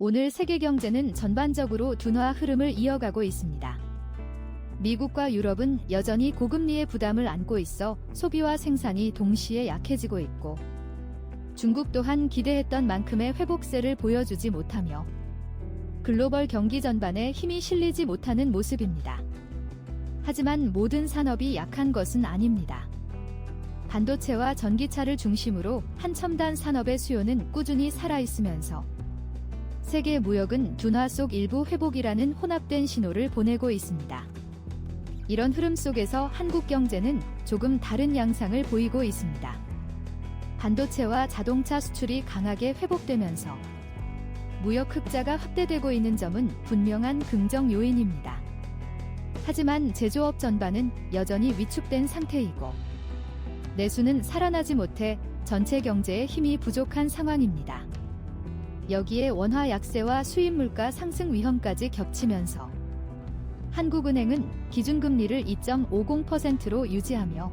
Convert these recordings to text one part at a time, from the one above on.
오늘 세계 경제는 전반적으로 둔화 흐름을 이어가고 있습니다. 미국과 유럽은 여전히 고금리의 부담을 안고 있어 소비와 생산이 동시에 약해지고 있고 중국 또한 기대했던 만큼의 회복세를 보여주지 못하며 글로벌 경기 전반에 힘이 실리지 못하는 모습입니다. 하지만 모든 산업이 약한 것은 아닙니다. 반도체와 전기차를 중심으로 한첨단 산업의 수요는 꾸준히 살아있으면서 세계 무역은 둔화 속 일부 회복이라는 혼합된 신호를 보내고 있습니다. 이런 흐름 속에서 한국 경제는 조금 다른 양상을 보이고 있습니다. 반도체와 자동차 수출이 강하게 회복되면서 무역 흑자가 확대되고 있는 점은 분명한 긍정 요인입니다. 하지만 제조업 전반은 여전히 위축된 상태이고 내수는 살아나지 못해 전체 경제에 힘이 부족한 상황입니다. 여기에 원화 약세와 수입 물가 상승 위험까지 겹치면서 한국은행은 기준금리를 2.50%로 유지하며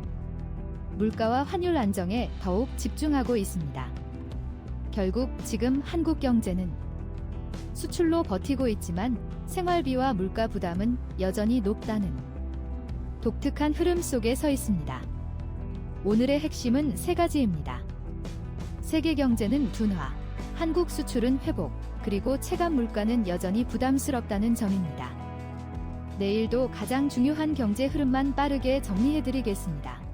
물가와 환율 안정에 더욱 집중하고 있습니다. 결국 지금 한국 경제는 수출로 버티고 있지만 생활비와 물가 부담은 여전히 높다는 독특한 흐름 속에 서 있습니다. 오늘의 핵심은 세 가지입니다. 세계 경제는 둔화, 한국 수출은 회복, 그리고 체감 물가는 여전히 부담스럽다는 점입니다. 내일도 가장 중요한 경제 흐름만 빠르게 정리해드리겠습니다.